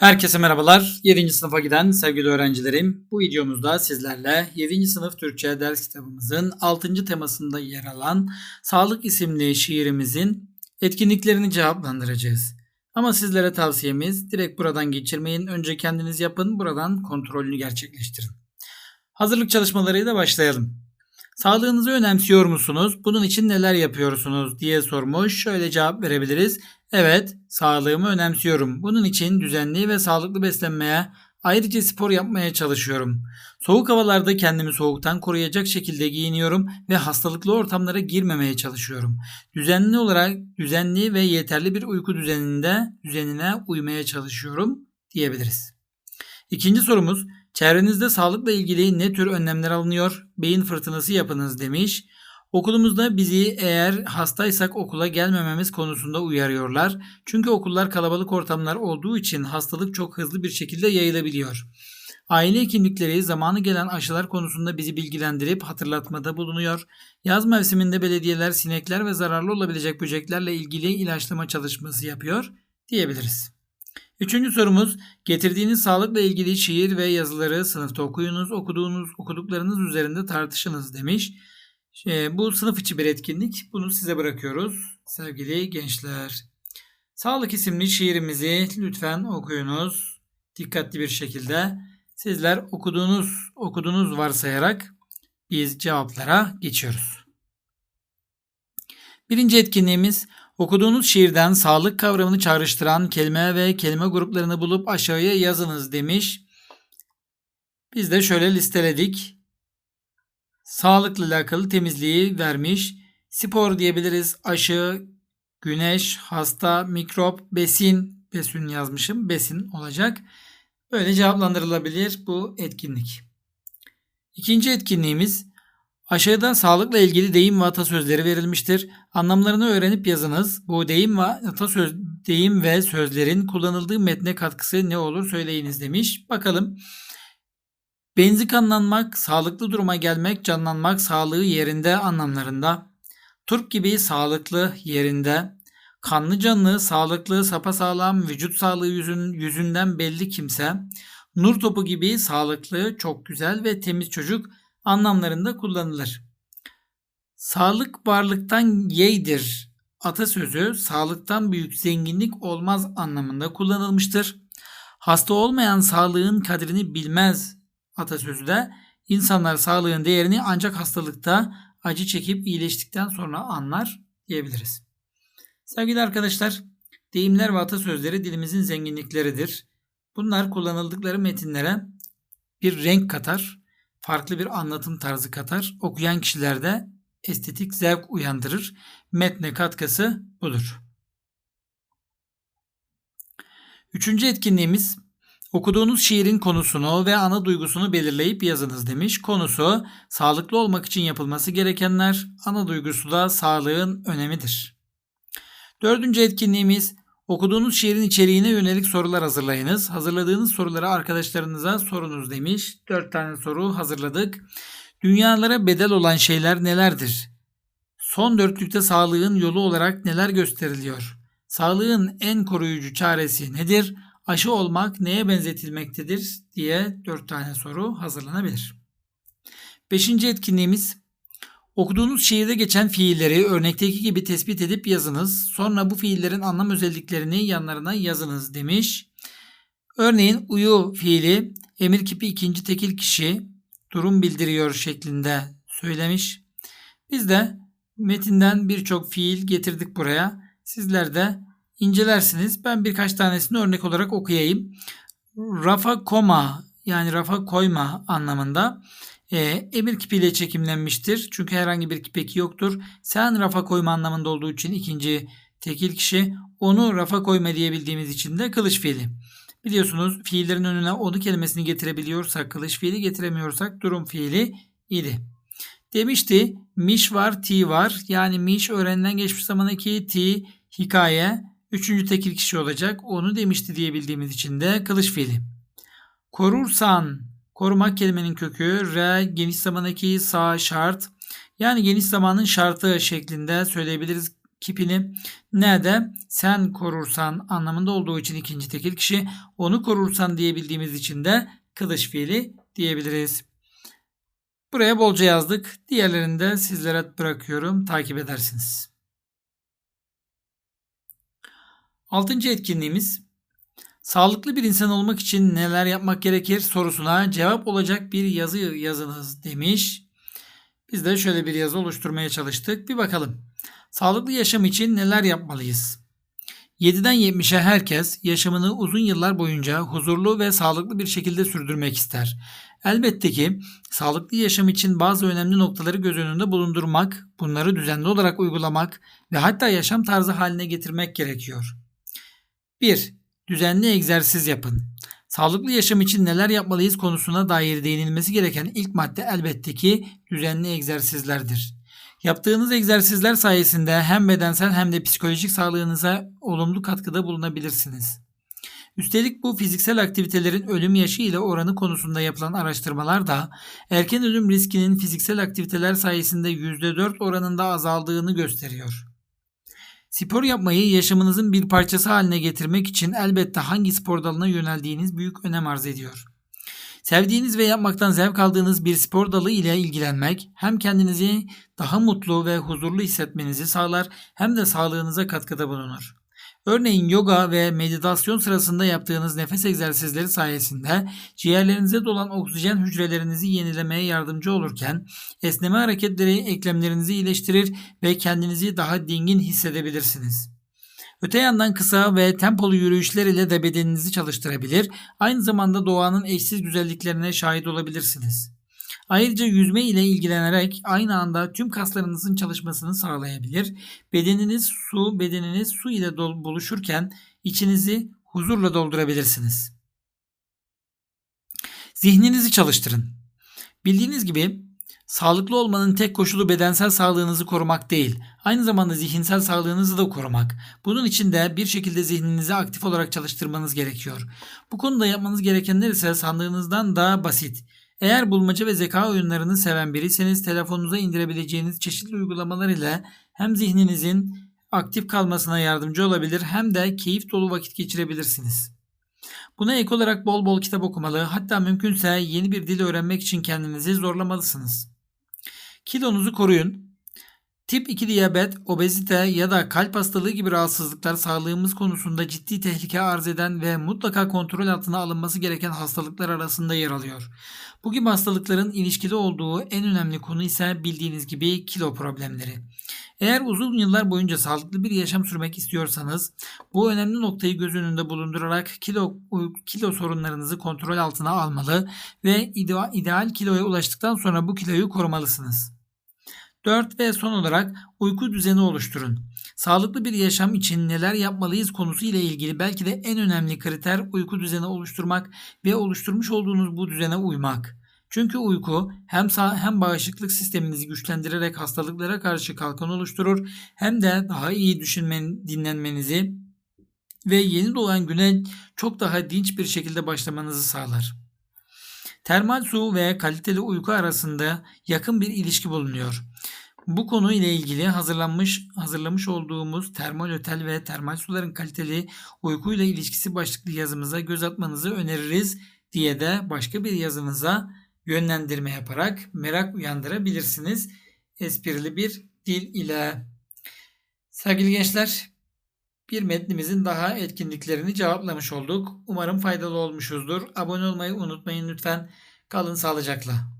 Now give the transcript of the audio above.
Herkese merhabalar. 7. sınıfa giden sevgili öğrencilerim. Bu videomuzda sizlerle 7. sınıf Türkçe ders kitabımızın 6. temasında yer alan Sağlık isimli şiirimizin etkinliklerini cevaplandıracağız. Ama sizlere tavsiyemiz direkt buradan geçirmeyin. Önce kendiniz yapın, buradan kontrolünü gerçekleştirin. Hazırlık çalışmalarıyla başlayalım. Sağlığınızı önemsiyor musunuz? Bunun için neler yapıyorsunuz diye sormuş. Şöyle cevap verebiliriz. Evet, sağlığımı önemsiyorum. Bunun için düzenli ve sağlıklı beslenmeye, ayrıca spor yapmaya çalışıyorum. Soğuk havalarda kendimi soğuktan koruyacak şekilde giyiniyorum ve hastalıklı ortamlara girmemeye çalışıyorum. Düzenli olarak düzenli ve yeterli bir uyku düzeninde düzenine uymaya çalışıyorum diyebiliriz. İkinci sorumuz, çevrenizde sağlıkla ilgili ne tür önlemler alınıyor? Beyin fırtınası yapınız demiş. Okulumuzda bizi eğer hastaysak okula gelmememiz konusunda uyarıyorlar. Çünkü okullar kalabalık ortamlar olduğu için hastalık çok hızlı bir şekilde yayılabiliyor. Aile hekimlikleri zamanı gelen aşılar konusunda bizi bilgilendirip hatırlatmada bulunuyor. Yaz mevsiminde belediyeler sinekler ve zararlı olabilecek böceklerle ilgili ilaçlama çalışması yapıyor diyebiliriz. Üçüncü sorumuz getirdiğiniz sağlıkla ilgili şiir ve yazıları sınıfta okuyunuz, okuduğunuz, okuduklarınız üzerinde tartışınız demiş. Şey, bu sınıf içi bir etkinlik. Bunu size bırakıyoruz sevgili gençler. Sağlık isimli şiirimizi lütfen okuyunuz. Dikkatli bir şekilde. Sizler okuduğunuz okuduğunuz varsayarak biz cevaplara geçiyoruz. Birinci etkinliğimiz okuduğunuz şiirden sağlık kavramını çağrıştıran kelime ve kelime gruplarını bulup aşağıya yazınız demiş. Biz de şöyle listeledik sağlıkla alakalı temizliği vermiş. Spor diyebiliriz. Aşı, güneş, hasta, mikrop, besin, besin yazmışım. Besin olacak. Böyle cevaplandırılabilir bu etkinlik. İkinci etkinliğimiz aşağıda sağlıkla ilgili deyim ve atasözleri verilmiştir. Anlamlarını öğrenip yazınız. Bu deyim ve atasöz deyim ve sözlerin kullanıldığı metne katkısı ne olur söyleyiniz demiş. Bakalım. Benzi kanlanmak, sağlıklı duruma gelmek, canlanmak, sağlığı yerinde anlamlarında. Turp gibi sağlıklı yerinde. Kanlı canlı, sağlıklı, sapasağlam, vücut sağlığı yüzün, yüzünden belli kimse. Nur topu gibi sağlıklı, çok güzel ve temiz çocuk anlamlarında kullanılır. Sağlık varlıktan yeydir atasözü sağlıktan büyük zenginlik olmaz anlamında kullanılmıştır. Hasta olmayan sağlığın kadrini bilmez atasözü de insanlar sağlığın değerini ancak hastalıkta acı çekip iyileştikten sonra anlar diyebiliriz. Sevgili arkadaşlar, deyimler ve atasözleri dilimizin zenginlikleridir. Bunlar kullanıldıkları metinlere bir renk katar, farklı bir anlatım tarzı katar. Okuyan kişilerde estetik zevk uyandırır. Metne katkısı budur. Üçüncü etkinliğimiz Okuduğunuz şiirin konusunu ve ana duygusunu belirleyip yazınız demiş. Konusu sağlıklı olmak için yapılması gerekenler, ana duygusu da sağlığın önemidir. Dördüncü etkinliğimiz okuduğunuz şiirin içeriğine yönelik sorular hazırlayınız. Hazırladığınız soruları arkadaşlarınıza sorunuz demiş. Dört tane soru hazırladık. Dünyalara bedel olan şeyler nelerdir? Son dörtlükte sağlığın yolu olarak neler gösteriliyor? Sağlığın en koruyucu çaresi nedir? aşı olmak neye benzetilmektedir diye dört tane soru hazırlanabilir. Beşinci etkinliğimiz okuduğunuz şiirde geçen fiilleri örnekteki gibi tespit edip yazınız. Sonra bu fiillerin anlam özelliklerini yanlarına yazınız demiş. Örneğin uyu fiili emir kipi ikinci tekil kişi durum bildiriyor şeklinde söylemiş. Biz de metinden birçok fiil getirdik buraya. Sizler de incelersiniz. Ben birkaç tanesini örnek olarak okuyayım. Rafa koma yani rafa koyma anlamında e, emir kipiyle çekimlenmiştir. Çünkü herhangi bir kipeki yoktur. Sen rafa koyma anlamında olduğu için ikinci tekil kişi onu rafa koyma diyebildiğimiz için de kılıç fiili. Biliyorsunuz fiillerin önüne onu kelimesini getirebiliyorsak kılıç fiili getiremiyorsak durum fiili idi. Demişti miş var ti var yani miş öğrenilen geçmiş zamandaki ti hikaye Üçüncü tekil kişi olacak. Onu demişti diyebildiğimiz için de kılıç fiili. Korursan, korumak kelimenin kökü. Re, geniş zamandaki sağ şart. Yani geniş zamanın şartı şeklinde söyleyebiliriz. kipini. Ne de sen korursan anlamında olduğu için ikinci tekil kişi. Onu korursan diyebildiğimiz için de kılıç fiili diyebiliriz. Buraya bolca yazdık. Diğerlerini de sizlere bırakıyorum. Takip edersiniz. Altıncı etkinliğimiz Sağlıklı bir insan olmak için neler yapmak gerekir sorusuna cevap olacak bir yazı yazınız demiş. Biz de şöyle bir yazı oluşturmaya çalıştık. Bir bakalım. Sağlıklı yaşam için neler yapmalıyız? 7'den 70'e herkes yaşamını uzun yıllar boyunca huzurlu ve sağlıklı bir şekilde sürdürmek ister. Elbette ki sağlıklı yaşam için bazı önemli noktaları göz önünde bulundurmak, bunları düzenli olarak uygulamak ve hatta yaşam tarzı haline getirmek gerekiyor. 1. Düzenli egzersiz yapın. Sağlıklı yaşam için neler yapmalıyız konusuna dair değinilmesi gereken ilk madde elbette ki düzenli egzersizlerdir. Yaptığınız egzersizler sayesinde hem bedensel hem de psikolojik sağlığınıza olumlu katkıda bulunabilirsiniz. Üstelik bu fiziksel aktivitelerin ölüm yaşı ile oranı konusunda yapılan araştırmalar da erken ölüm riskinin fiziksel aktiviteler sayesinde %4 oranında azaldığını gösteriyor. Spor yapmayı yaşamınızın bir parçası haline getirmek için elbette hangi spor dalına yöneldiğiniz büyük önem arz ediyor. Sevdiğiniz ve yapmaktan zevk aldığınız bir spor dalı ile ilgilenmek hem kendinizi daha mutlu ve huzurlu hissetmenizi sağlar hem de sağlığınıza katkıda bulunur. Örneğin yoga ve meditasyon sırasında yaptığınız nefes egzersizleri sayesinde ciğerlerinize dolan oksijen hücrelerinizi yenilemeye yardımcı olurken esneme hareketleri eklemlerinizi iyileştirir ve kendinizi daha dingin hissedebilirsiniz. Öte yandan kısa ve tempolu yürüyüşler ile de bedeninizi çalıştırabilir, aynı zamanda doğanın eşsiz güzelliklerine şahit olabilirsiniz. Ayrıca yüzme ile ilgilenerek aynı anda tüm kaslarınızın çalışmasını sağlayabilir. Bedeniniz su, bedeniniz su ile buluşurken içinizi huzurla doldurabilirsiniz. Zihninizi çalıştırın. Bildiğiniz gibi sağlıklı olmanın tek koşulu bedensel sağlığınızı korumak değil, aynı zamanda zihinsel sağlığınızı da korumak. Bunun için de bir şekilde zihninizi aktif olarak çalıştırmanız gerekiyor. Bu konuda yapmanız gerekenler ise sandığınızdan daha basit. Eğer bulmaca ve zeka oyunlarını seven biriyseniz telefonunuza indirebileceğiniz çeşitli uygulamalar ile hem zihninizin aktif kalmasına yardımcı olabilir hem de keyif dolu vakit geçirebilirsiniz. Buna ek olarak bol bol kitap okumalı hatta mümkünse yeni bir dil öğrenmek için kendinizi zorlamalısınız. Kilonuzu koruyun. Tip 2 diyabet, obezite ya da kalp hastalığı gibi rahatsızlıklar sağlığımız konusunda ciddi tehlike arz eden ve mutlaka kontrol altına alınması gereken hastalıklar arasında yer alıyor. Bu gibi hastalıkların ilişkili olduğu en önemli konu ise bildiğiniz gibi kilo problemleri. Eğer uzun yıllar boyunca sağlıklı bir yaşam sürmek istiyorsanız bu önemli noktayı göz önünde bulundurarak kilo kilo sorunlarınızı kontrol altına almalı ve ideal, kiloya ulaştıktan sonra bu kiloyu korumalısınız. 4 ve son olarak uyku düzeni oluşturun. Sağlıklı bir yaşam için neler yapmalıyız konusu ile ilgili belki de en önemli kriter uyku düzeni oluşturmak ve oluşturmuş olduğunuz bu düzene uymak. Çünkü uyku hem sağ, hem bağışıklık sisteminizi güçlendirerek hastalıklara karşı kalkan oluşturur hem de daha iyi düşünmen, dinlenmenizi ve yeni doğan güne çok daha dinç bir şekilde başlamanızı sağlar. Termal su ve kaliteli uyku arasında yakın bir ilişki bulunuyor. Bu konu ile ilgili hazırlanmış hazırlamış olduğumuz termal otel ve termal suların kaliteli uykuyla ilişkisi başlıklı yazımıza göz atmanızı öneririz diye de başka bir yazınıza yönlendirme yaparak merak uyandırabilirsiniz. Esprili bir dil ile. Sevgili gençler, bir metnimizin daha etkinliklerini cevaplamış olduk. Umarım faydalı olmuşuzdur. Abone olmayı unutmayın lütfen. Kalın sağlıcakla.